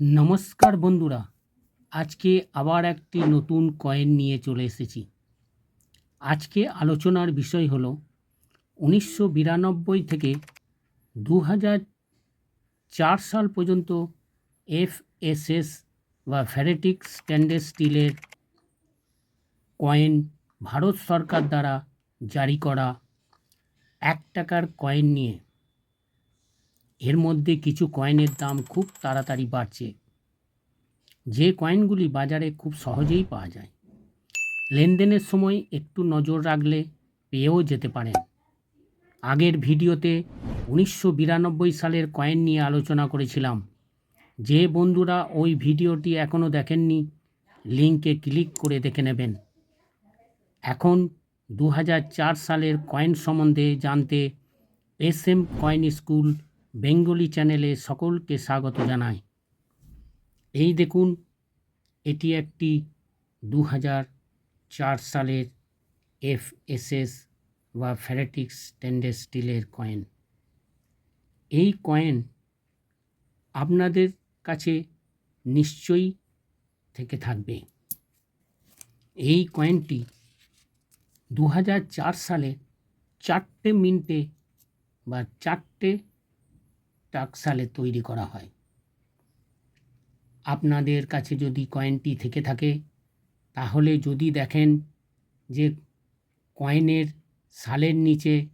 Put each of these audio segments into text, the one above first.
নমস্কার বন্ধুরা, আজকে আবার একটি নতুন কয়েন নিয়ে চলে এসেছি। আজকে আলোচনার বিষয় হলো, উনিশশো বিরানব্বই থেকে দু চার সাল পর্যন্ত এফএসএস বা ফ্যারেটিক স্ট্যান্ডেস স্টিলের কয়েন ভারত সরকার দ্বারা জারি করা এক টাকার কয়েন নিয়ে। এর মধ্যে কিছু কয়েনের দাম খুব তাড়াতাড়ি বাড়ছে। যে কয়েনগুলি বাজারে খুব সহজেই পাওয়া যায়। লেনদেনের সময় একটু নজর রাখলে পেয়েও যেতে পারেন। আগের ভিডিওতে উনিশশো বিরানব্বই সালের কয়েন নিয়ে আলোচনা করেছিলাম। যে বন্ধুরা ওই ভিডিওটি এখনও দেখেননি লিঙ্কে ক্লিক করে দেখে নেবেন। এখন দু হাজার চার সালের কয়েন সম্বন্ধে জানতে S M coin school Bengali চ্যানেলে সকলকে স্বাগত জানাই। এই দেখুন, এটি একটি দু হাজার চার সালের এফ এস এস বা ফ্যারেটিক স্টেনলেস স্টিলের কয়েন। এই কয়েন আপনাদের কাছে নিশ্চয়ই থেকে থাকবে। এই কয়েনটি দু হাজার চার সালে চারটে মিনিটে বা চারটে টাক সালে তৈরি করা হয়। আপনাদের কাছে যদি কয়েনটি থেকে থাকে, তাহলে যদি দেখেন যে কয়েনের সালের নিচে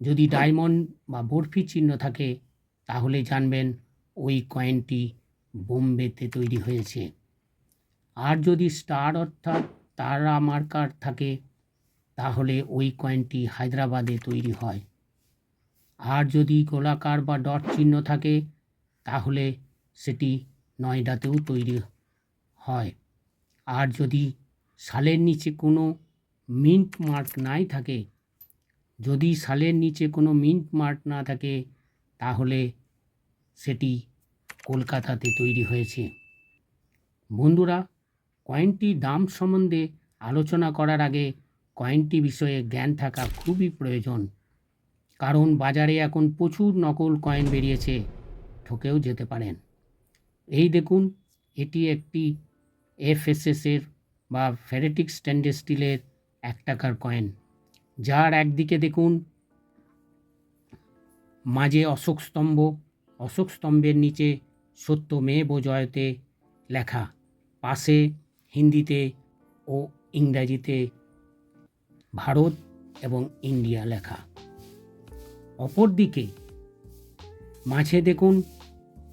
যদি ডায়মন্ড বা বরফি চিহ্ন থাকে, তাহলে জানবেন ওই কয়েনটি বোম্বেতে তৈরি হয়েছে। আর যদি স্টার অর্থাৎ তারা মার্কার থাকে, তাহলে ওই কয়েনটি হায়দ্রাবাদে তৈরি হয়। আর যদি গোলাকার বা ডট চিহ্ন থাকে, তাহলে সেটি নয়ডাতেও তৈরি হয়। আর যদি সালের নিচে কোনো মিন্ট মার্ক নাই থাকে, যদি সালের নিচে কোনো মিন্ট মার্ক না থাকে, তাহলে সেটি কলকাতাতে তৈরি হয়েছে। বন্ধুরা কয়েনটির দাম সম্বন্ধে আলোচনা করার আগে কয়েনটি বিষয়ে জ্ঞান থাকা খুবই প্রয়োজন। কারণ বাজারে এখন প্রচুর নকল কয়েন বেরিয়েছে, ঠকেও যেতে পারেন। এই দেখুন, এটি একটি এফএসএসের বা ফেরেটিক স্ট্যান্ডার্ড স্টিলের এক টাকার কয়েন। যার একদিকে দেখুন, মাঝে অশোক স্তম্ভ, অশোক স্তম্ভের নিচে সত্য মেব জয়তে লেখা, পাশে হিন্দিতে ও ইংরাজিতে ভারত এবং ইন্ডিয়া লেখা। অপরদিকে মাঝে দেখুন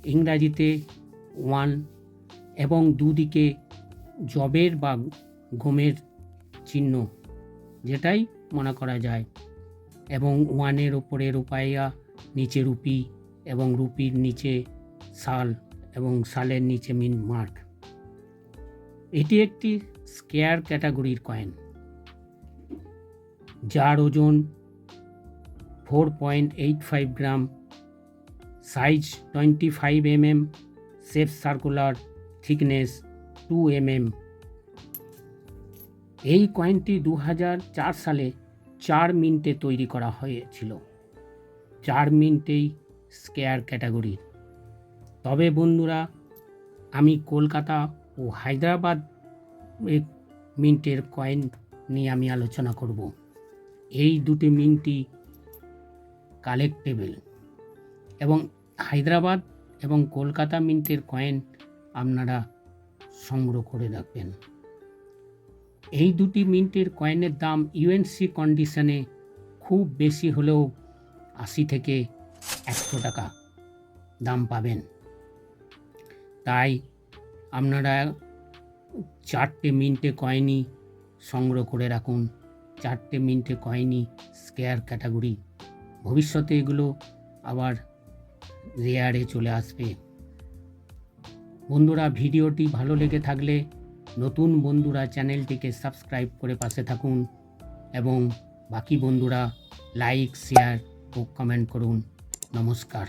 ইংরাজিতে ওয়ান এবং দুদিকে জবের বা গমের চিহ্ন, যেটাই মনে করা যায়। এবং ওয়ানের ওপরে রূপাইয়া, নিচে রুপি এবং রুপির নিচে শাল এবং সালের নিচে মিন মার্ক। এটি একটি স্কেয়ার ক্যাটাগরির কয়েন, যার ওজন four point eight five gram size twenty five M M shape circular thickness two M M এই কয়েনটি দু হাজার চার সালে চার মিনিটে তৈরি করা হয়েছিল। চার মিনিটেই স্কেয়ার ক্যাটাগরি। তবে বন্ধুরা, আমি কলকাতা ও হায়দ্রাবাদ মিন্টের কয়েন নিয়ে আমি আলোচনা করব। এই দুটি মিন্টই কালেক্টেবল এবং হায়দ্রাবাদ এবং কলকাতা মিন্টের কয়েন আপনারা সংগ্রহ করে রাখবেন। এই দুটি মিন্টের কয়েনের দাম ইউএনসি কন্ডিশনে খুব বেশি হলেও আশি থেকে একশো টাকা দাম পাবেন। তাই আপনারা চারটে মিন্টে কয়েনই সংগ্রহ করে রাখুন। চারটে মিন্টে কয়েনই স্কেয়ার ক্যাটাগরি ভবিষ্যতে এগুলো আবার রেয়ারে চলে আসবে। বন্ধুরা, ভিডিওটি ভালো লেগে থাকলে নতুন বন্ধুরা চ্যানেলটিকে সাবস্ক্রাইব করে পাশে থাকুন এবং বাকি বন্ধুরা লাইক, শেয়ার ও কমেন্ট করুন। নমস্কার।